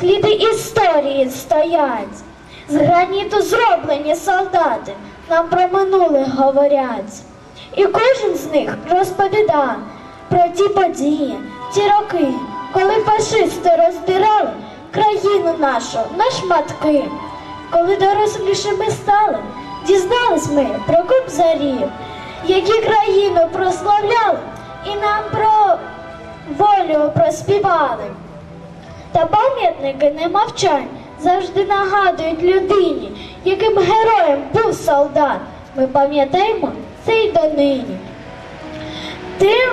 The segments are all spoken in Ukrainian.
сліди історії стоять. З граніту зроблені солдати, нам про минуле говорять. І кожен з них розповіда про ті події, ті роки, коли фашисти роздирали країну нашу на шматки. Коли дорослішими стали, дізнались ми про кобзарів, які країну прославляли і нам про волю проспівали. Та пам'ятники не мовчать, завжди нагадують людині, яким героєм був солдат. Ми пам'ятаємо це й донині. Тим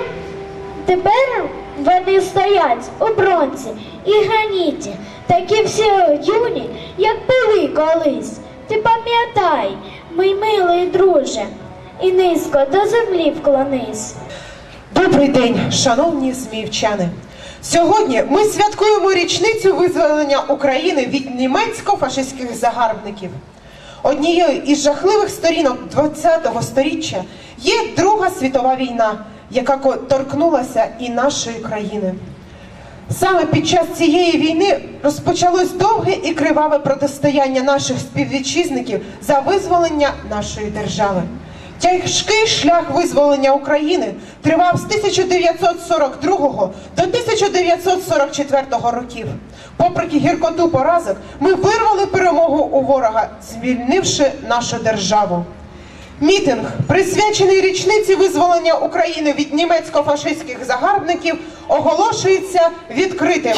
тепер вони стоять у бронзі і граніті, такі всі юні, як були колись. Ти пам'ятай, мій милий друже, і низько до землі вклонись. Добрий день, шановні зміївчани. Сьогодні ми святкуємо річницю визволення України від німецько-фашистських загарбників. Однією із жахливих сторінок ХХ століття є Друга світова війна, яка торкнулася і нашої країни. Саме під час цієї війни розпочалось довге і криваве протистояння наших співвітчизників за визволення нашої держави. Тяжкий шлях визволення України тривав з 1942 до 1944 років. Попри гіркоту поразок, ми вирвали перемогу у ворога, звільнивши нашу державу. Мітинг, присвячений річниці визволення України від німецько-фашистських загарбників, оголошується відкритим.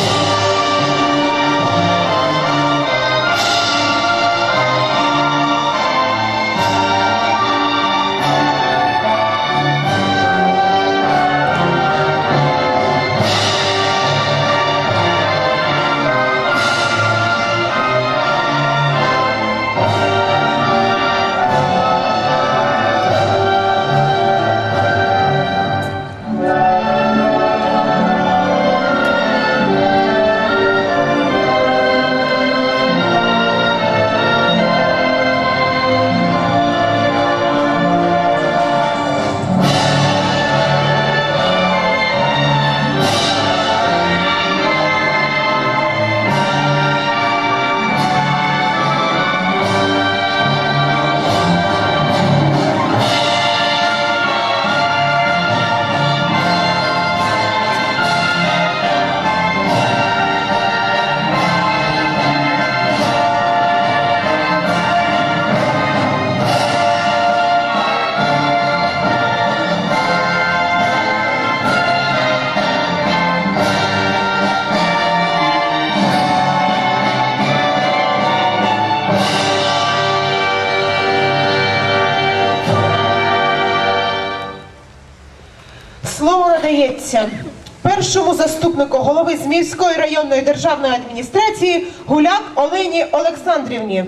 заступнику голови Зміївської районної державної адміністрації Гуляк Олені Олександрівні.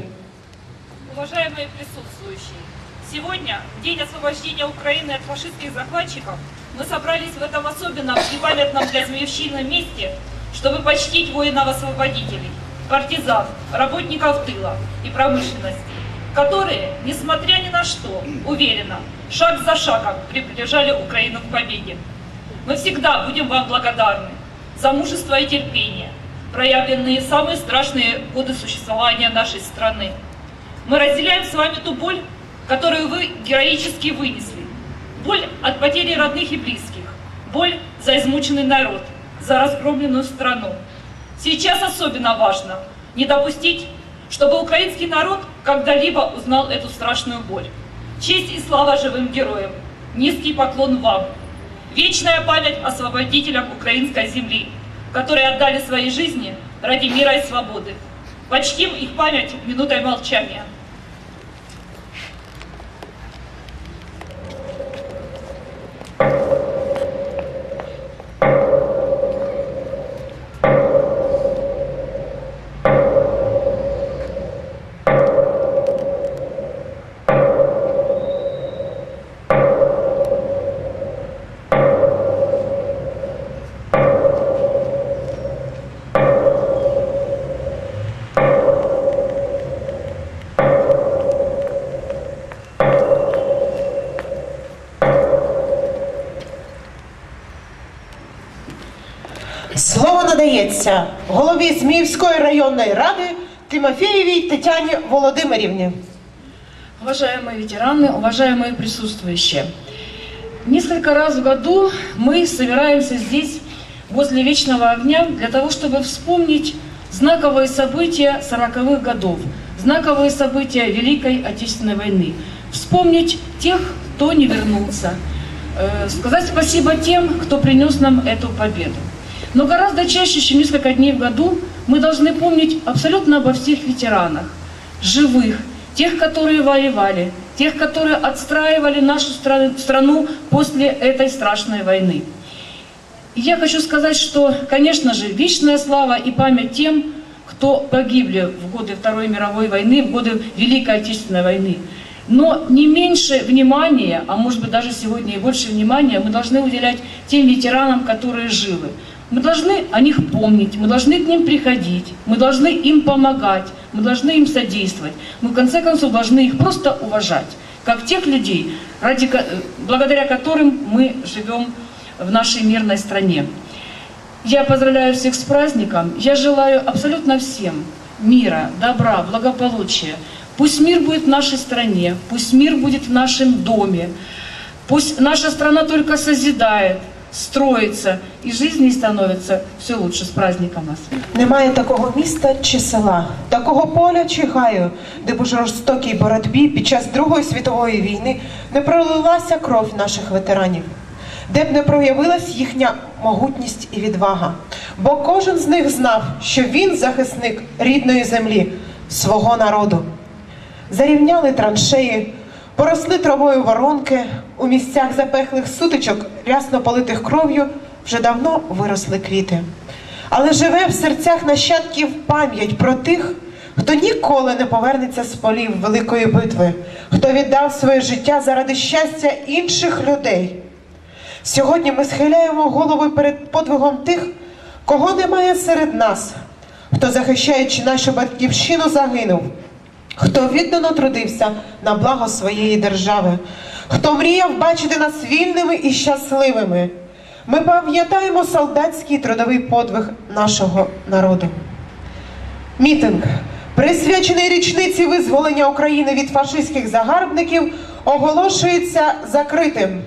Уважаемые присутствующие, сегодня, в День освобождения Украины от фашистских захватчиков, мы собрались в этом особенном и памятном для Змеевщины месте, чтобы почтить воинов-освободителей, партизан, работников тыла и промышленности, которые, несмотря ни на что, уверенно, шаг за шагом приближали Украину к победе. Мы всегда будем вам благодарны за мужество и терпение, проявленные в самые страшные годы существования нашей страны. Мы разделяем с вами ту боль, которую вы героически вынесли. Боль от потери родных и близких. Боль за измученный народ, за разгромленную страну. Сейчас особенно важно не допустить, чтобы украинский народ когда-либо узнал эту страшную боль. Честь и слава живым героям. Низкий поклон вам. Вечная память освободителям украинской земли, которые отдали свои жизни ради мира и свободы. Почтим их память минутой молчания. надається голові Зміївської районної ради Тимофєєвій Тетяні Володимирівні. Уважаемые ветераны, уважаемые присутствующие, несколько раз в году мы собираемся здесь, возле Вечного огня, для того, чтобы вспомнить знаковые события 40-х годов, знаковые события Великой Отечественной войны, вспомнить тех, кто не вернулся, э, сказать спасибо тем, кто принес нам эту победу. Но гораздо чаще, чем несколько дней в году, мы должны помнить абсолютно обо всех ветеранах, живых, тех, которые воевали, тех, которые отстраивали нашу стра- страну после этой страшной войны. Я хочу сказать, что, конечно же, вечная слава и память тем, кто погибли в годы Второй мировой войны, в годы Великой Отечественной войны. Но не меньше внимания, а может быть даже сегодня и больше внимания, мы должны уделять тем ветеранам, которые живы. Мы должны о них помнить, мы должны к ним приходить, мы должны им помогать, мы должны им содействовать. Мы в конце концов должны их просто уважать, как тех людей, ради, благодаря которым мы живем в нашей мирной стране. Я поздравляю всех с праздником. Я желаю абсолютно всем мира, добра, благополучия. Пусть мир будет в нашей стране, пусть мир будет в нашем доме. Пусть наша страна только созидает, строится, и жизни становится все лучше. С праздником вас! Немає такого міста чи села, такого поля чи гаю, де б у жорстокій боротьбі під час Другої світової війни не пролилася кров наших ветеранів, де б не проявилась їхня могутність і відвага. Бо кожен з них знав, що він захисник рідної землі, свого народу. Зарівняли траншеї, поросли травою воронки, у місцях запеклих сутичок, рясно политих кров'ю, вже давно виросли квіти. Але живе в серцях нащадків пам'ять про тих, хто ніколи не повернеться з полів великої битви, хто віддав своє життя заради щастя інших людей. Сьогодні ми схиляємо голови перед подвигом тих, кого немає серед нас, хто, захищаючи нашу батьківщину, загинув, хто віддано трудився на благо своєї держави, хто мріяв бачити нас вільними і щасливими. Ми пам'ятаємо солдатський трудовий подвиг нашого народу. Мітинг, присвячений річниці визволення України від фашистських загарбників, оголошується закритим.